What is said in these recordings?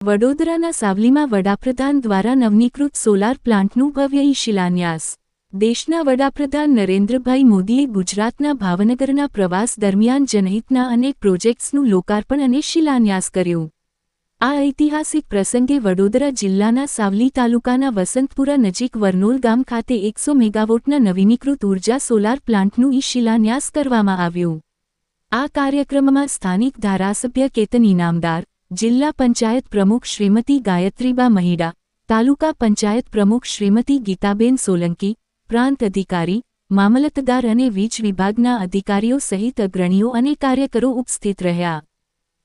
વડોદરાના સાવલીમાં વડાપ્રધાન દ્વારા નવનીકૃત સોલાર પ્લાન્ટનું ભવ્ય શિલાન્યાસ. દેશના વડાપ્રધાન નરેન્દ્રભાઈ મોદીએ ગુજરાતના ભાવનગરના પ્રવાસ દરમિયાન જનહિતના અનેક પ્રોજેક્ટ્સનું લોકાર્પણ અને શિલાન્યાસ કર્યું. આ ઐતિહાસિક પ્રસંગે વડોદરા જિલ્લાના સાવલી તાલુકાના વસંતપુરા નજીક વરનોલ ગામ ખાતે એકસો મેગાવોટના નવીનીકૃત ઊર્જા સોલાર પ્લાન્ટનું ઈ શિલાન્યાસ કરવામાં આવ્યું. આ કાર્યક્રમમાં સ્થાનિક ધારાસભ્ય કેતન ઇનામદાર જિલ્લા પંચાયત પ્રમુખ શ્રીમતી ગાયત્રીબા મહિડા, તાલુકા પંચાયત પ્રમુખ શ્રીમતી ગીતાબેન સોલંકી, પ્રાંત અધિકારી, મામલતદાર અને વીજ વિભાગના અધિકારીઓ સહિત અગ્રણીઓ અને કાર્યકરો ઉપસ્થિત રહ્યા.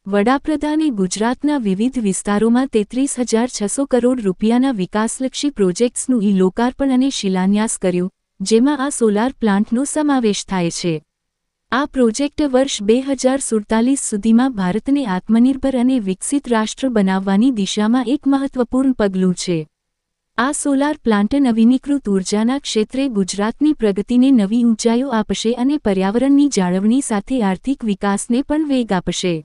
વડાપ્રધાને ગુજરાતના વિવિધ વિસ્તારોમાં તેત્રીસ હજાર છસો કરોડ રૂપિયાના વિકાસલક્ષી પ્રોજેક્ટ્સનું ઈ લોકાર્પણ અને શિલાન્યાસ કર્યું, જેમાં આ સોલાર પ્લાન્ટનો સમાવેશ થાય છે. આ પ્રોજેક્ટ વર્ષ બે હજાર સુડતાલીસ સુધીમાં ભારતને આત્મનિર્ભર અને વિકસિત રાષ્ટ્ર બનાવવાની દિશામાં એક મહત્વપૂર્ણ પગલું છે. આ સોલાર પ્લાન્ટ નવીનીકૃત ઉર્જાના ક્ષેત્રે ગુજરાતની પ્રગતિને નવી ઊંચાઈઓ આપશે અને પર્યાવરણની જાળવણી સાથે આર્થિક વિકાસને પણ વેગ આપશે.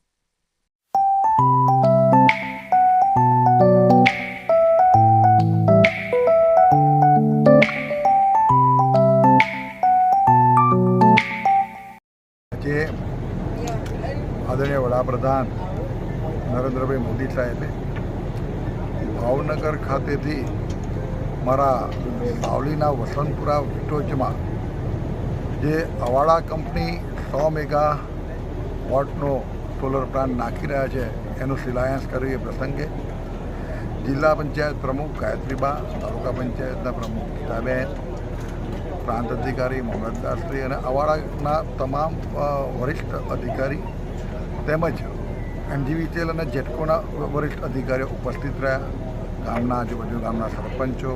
આદરણીય વડાપ્રધાન નરેન્દ્રભાઈ મોદી સાહેબે ભાવનગર ખાતેથી મારા બાવલીના વસંતપુરા વિટોચમાં જે અવાડા કંપની સો મેગા વોટનો સોલર પ્લાન્ટ નાખી રહ્યા છે, એનો શિલાયાંસ કર્યો એ પ્રસંગે જિલ્લા પંચાયત પ્રમુખ ગાયત્રીબા, તાલુકા પંચાયતના પ્રમુખ ગીતાબેન પ્રાંત અધિકારી મામલતદારશ્રી અને અવાડાના તમામ વરિષ્ઠ અધિકારી તેમજ એનજીવીસીએલ અને જેટકોના વરિષ્ઠ અધિકારીઓ ઉપસ્થિત રહ્યા. ગામના આજુબાજુ ગામના સરપંચો,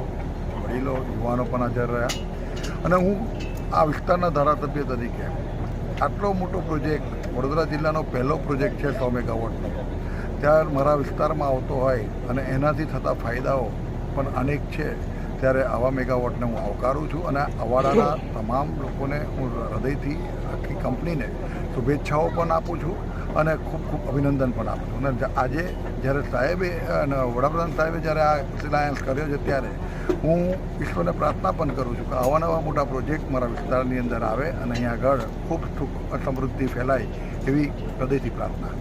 વડીલો, યુવાનો પણ હાજર રહ્યા. અને હું આ વિસ્તારના ધારાસભ્ય તરીકે આટલો મોટો પ્રોજેક્ટ વડોદરા જિલ્લાનો પહેલો પ્રોજેક્ટ છે સો મેગાવોટનો. ત્યાં મારા વિસ્તારમાં આવતો હોય અને એનાથી થતા ફાયદાઓ પણ અનેક છે. ત્યારે આવા મેગાવોટને હું આવકારું છું અને અવાડાના તમામ લોકોને હું હૃદયથી આખી કંપનીને શુભેચ્છાઓ પણ આપું છું અને ખૂબ ખૂબ અભિનંદન પણ આપું છું. અને આજે જ્યારે સાહેબે અને વડાપ્રધાન સાહેબે જ્યારે આ શિલાયન્સ કર્યો છે ત્યારે હું ઈશ્વરને પ્રાર્થના પણ કરું છું કે આવા નવા મોટા પ્રોજેક્ટ મારા વિસ્તારની અંદર આવે અને અહીંયા આગળ ખૂબ સુખ સમૃદ્ધિ ફેલાય એવી હૃદયથી પ્રાર્થના.